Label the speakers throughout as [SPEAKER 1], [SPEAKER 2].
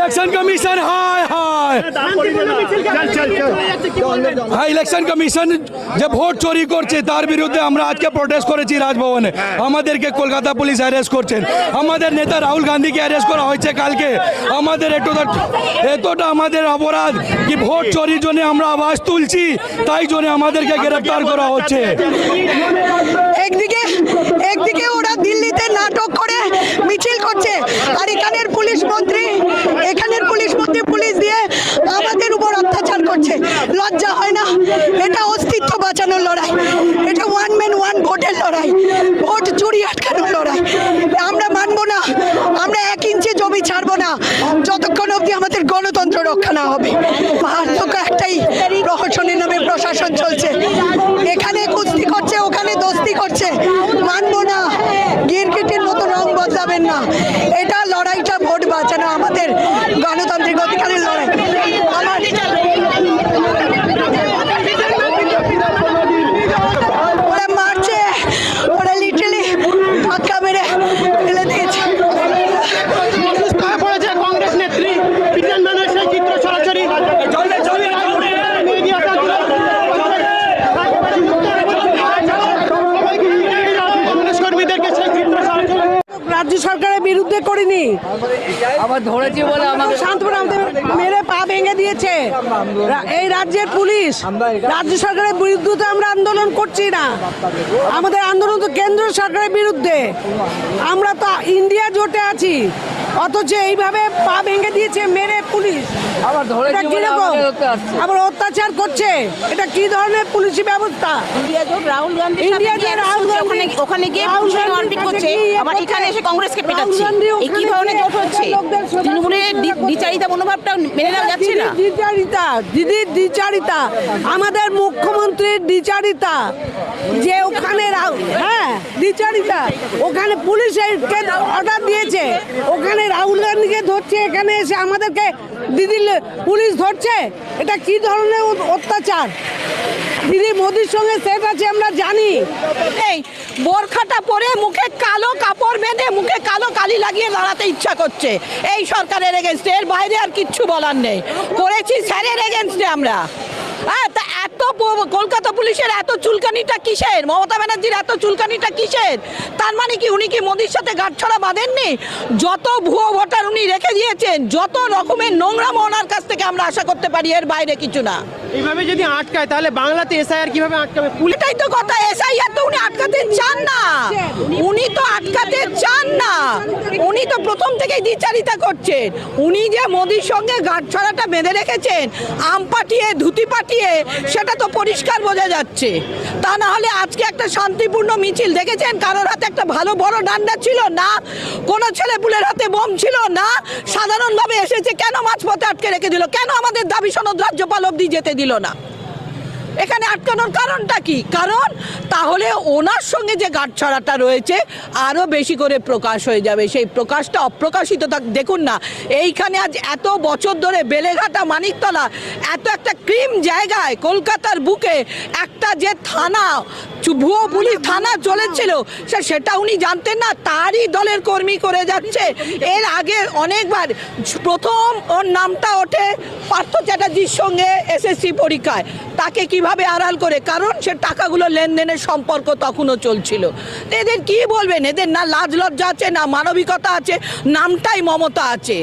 [SPEAKER 1] Election commission, হায় হায়। হ্যাঁ election commission যে vote চুরি করছে, তার বিরুদ্ধে আমরা আজকে প্রোটেস্ট করেছি রাজভবনে। আমাদেরকে কলকাতা পুলিশ অ্যারেস্ট করছেন। আমাদের নেতা রাহুল গান্ধীকে অ্যারেস্ট করা হয়েছে কালকে। আমাদের এতটা এতটা আমাদের অপরাধ কি ভোট চুরির জন্য আমরা আওয়াজ তুলছি, তাই জন্য আমাদেরকে গ্রেপ্তার করা হচ্ছে।
[SPEAKER 2] একদিকে একদিকে ওরা দিল্লিতে নাটক করে, মিছিল করছে, আর এখানের পুলিশ মন্ত্রী লড়াই আমরা মানব না। আমরা এক ইঞ্চি জমি ছাড়বো না। যতক্ষণ অব্দি আমাদের গণতন্ত্র রক্ষা না হবে। পার্থক্য একটাই প্রহসনের নামে প্রশাসন চলছে। এখানে কুস্তি করছে, ওখানে দোস্তি করছে মানবো না গিরগিটির মতো রং বদলাবেন না এটা লড়াইটা ভোট বাঁচানো আমাদের গণতান্ত্রিক অধিকারের লড়াই আমার ওরা মারছে ওরা লিটারালি ধাক্কা মেরে ফেলে দিয়েছে
[SPEAKER 3] ধরা পড়েছে কংগ্রেস নেত্রী বিজ্ঞান ব্যানার্সের চিত্র সরাসরি মিডিয়াতে কংগ্রেস কর্মীদেরকে সেই চিত্র সরাসরি
[SPEAKER 2] রাজ্য সরকারের বিরুদ্ধে করিনি।
[SPEAKER 4] আবার ধরেছি বলে আমাকে
[SPEAKER 2] মেরে পা ভেঙে দিয়েছে। এই রাজ্যের পুলিশ রাজ্য সরকারের বিরুদ্ধে তো আমরা আন্দোলন করছি না। আমাদের আন্দোলন তো কেন্দ্র সরকারের বিরুদ্ধে। আমরা তো ইন্ডিয়া জোটে আছি। অথচ এইভাবে পা ভেঙে দিয়েছে মেরে পুলিশ।
[SPEAKER 4] আবার
[SPEAKER 2] কীরকম? আবার অত্যাচার করছে। এটা কি ধরনের পুলিশি ব্যবস্থা?
[SPEAKER 5] রাহুল গান্ধী
[SPEAKER 2] রাহুল গান্ধী-
[SPEAKER 5] ওখানে গিয়ে করছে। আবার এখানে এসে কংগ্রেসকে পেটাচ্ছে। এই কি ধরনের জোট
[SPEAKER 2] গিয়ে
[SPEAKER 5] হচ্ছে
[SPEAKER 2] লোকদের
[SPEAKER 5] তৃণমূলের
[SPEAKER 2] করে
[SPEAKER 5] দ্বি-
[SPEAKER 2] কথা
[SPEAKER 5] দ্বিচারিতা মনোভাবটা মেনে নেওয়া যাচ্ছে না।
[SPEAKER 2] দিদির দ্বিচারিতা দিদির দ্বিচারিতা আমাদের মুখ্যমন্ত্রীর দ্বিচারিতা যে ওখানে হ্যাঁ দ্বিচারিতা। ওখানে পুলিশের অর্ডার ধরছে এখানে এসে আমাদেরকে দিদি পুলিশ ধরছে? এটা কি ধরনের অত্যাচার? দিদি মোদির সঙ্গে সেট আছে, আমরা জানি।
[SPEAKER 5] এই, বোরখাটা পরে মুখে কালো কাপড় বেঁধে মুখে কালো কালি লাগিয়ে দাঁড়াতে ইচ্ছা করছে। এই সরকারের এগেনস্টে এর বাইরে আর কিচ্ছু বলার নেই। করেছি, স্যারের এগেনস্টে আমরা। হ্যাঁ কলকাতা পুলিশের এত চুলকানিটা কিসের? মমতা ব্যানার্জির এত চুলকানিটা কিসের? তার মানে কি উনি কি মোদির সাথে গাঁটছড়া বাঁধেননি? যত ভুয়ো ভোটার উনি রেখে দিয়েছেন যত রকমের নোংরা ওনার কাছ থেকে আমরা আশা করতে পারি এর বাইরে কিছু না।
[SPEAKER 3] এইভাবে যদি আটকায় তাহলে বাংলাতে এসআইআর কীভাবে আটকাবে? পুলিশ
[SPEAKER 5] এটাই তো কথা এসআইআর তো উনি আটকাতে চান না। উনি আটকাতে চান না। উনি তো প্রথম থেকেই দ্বিচারিতা করছেন। উনি যে মোদির সঙ্গে গাঁটছড়াটা বেঁধে রেখেছেন, আম পাঠিয়ে, ধুতি পাঠিয়ে, সেটা তো পরিষ্কার বোঝা যাচ্ছে। তা না হলে আজকে একটা শান্তিপূর্ণ মিছিল দেখেছেন? কারোর হাতে একটা ভালো বড় ডান্ডা ছিল না? কোনো ছেলে পুলের হাতে বোম ছিল না? সাধারণভাবে এসেছে, কেন মাঝপথে আটকে রেখে দিল? কেন আমাদের দাবি সনদ রাজ্যপাল অব্দি যেতে দিল না? এখানে আটকানোর কারণটা কি? কারণ তাহলে ওনার সঙ্গে যে গাঁটছড়াটা রয়েছে আরও বেশি করে প্রকাশ হয়ে যাবে। সেই প্রকাশটা অপ্রকাশিত থাক, দেখুন না, এইখানে আজ এত বছর ধরে বেলেঘাটা, মানিকতলা, এত একটা ক্রিম জায়গায়, কলকাতার বুকে একটা যে থানা ভুয়ো পুলিশ থানা চলেছিল। সে সেটা উনি জানতেন না তারই দলের কর্মী করে যাচ্ছে। এর আগে অনেকবার প্রথম ওর নামটা ওঠে পার্থ চ্যাটার্জির সঙ্গে এসএসসি পরীক্ষায়। তাকে কীভাবে আড়াল করে? কারণ সে টাকাগুলো লেনদেনের সম্পর্ক তখনও চলছিল। এদের কি বলবেন? এদের না লাজ লজ্জা আছে না মানবিকতা আছে নামটাই মমতা আছে।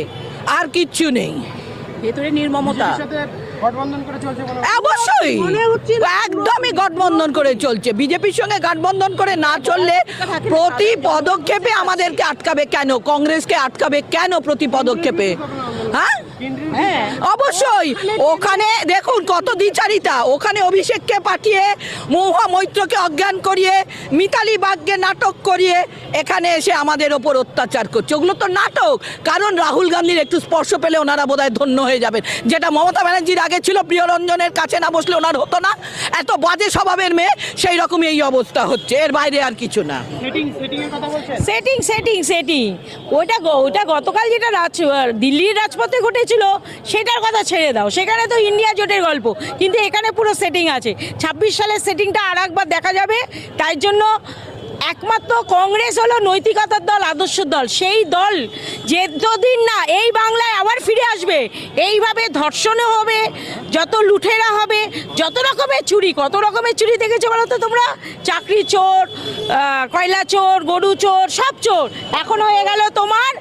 [SPEAKER 5] আর কিচ্ছু নেই। ভেতরে নির্মমতা।
[SPEAKER 3] সাথে গঠবন্ধন করে
[SPEAKER 5] অবশ্যই। একদমই গঠবন্ধন করে চলছে। বিজেপির সঙ্গে গঠবন্ধন করে না চললে প্রতি পদক্ষেপে আমাদেরকে আটকাবে কেন? কংগ্রেসকে আটকাবে কেন প্রতি পদক্ষেপে? হ্যাঁ? অবশ্যই। ওখানে দেখুন কত দ্বিচারিতা। ওখানে অভিষেককে পাঠিয়ে মহুয়া মৈত্রকে অজ্ঞান করিয়ে মিতালি বাগকে নাটক করিয়ে এখানে এসে আমাদের ওপর অত্যাচার করছে। ওগুলো তো নাটক। কারণ রাহুল গান্ধীর একটু স্পর্শ পেলে ওনারা বোধহয় ধন্য হয়ে যাবেন। যেটা মমতা ব্যানার্জির আগে ছিল প্রিয়রঞ্জনের কাছে না বসলে ওনার হতো না। এত বাজে স্বভাবের মেয়ে সেই রকমই এই অবস্থা হচ্ছে। এর বাইরে আর কিছু না।
[SPEAKER 3] সেটিং সেটিং এর কথা বলছেন?
[SPEAKER 6] সেটিং সেটিং সেটিং ওইটা ওইটা গতকাল যেটা রাজ দিল্লির রাজপথে ঘটেছিল সেটার কথা ছেড়ে দাও। সেখানে তো ইন্ডিয়া জোটের গল্প, কিন্তু এখানে পুরো সেটিং আছে। ছাব্বিশ সালের সেটিংটা আর একবার দেখা যাবে, তাই জন্য একমাত্র কংগ্রেস হলো নৈতিকতার দল, আদর্শের দল। সেই দল যেদিন না এই বাংলায় আবার ফিরে আসবে, এইভাবে ধর্ষণও হবে, যত লুঠেরা হবে, যত রকমের চুরি, কত রকমের চুরি দেখেছ বলো তো তোমরা? চাকরি চোর কয়লা চোর, গরু চোর, সব চোর। এখন হয়ে গেল তোমার,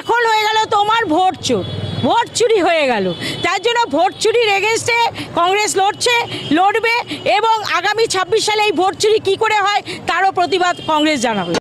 [SPEAKER 6] এখন হয়ে গেল তোমার ভোট চোর। ভোট চুরি হয়ে গেল। তার জন্য ভোট চুরির এগেনস্টে কংগ্রেস লড়ছে, লড়বে এবং আগামী ছাব্বিশ সালে এই ভোট চুরি কী করে হয়, তারও প্রতিবাদ কংগ্রেস জানাবে।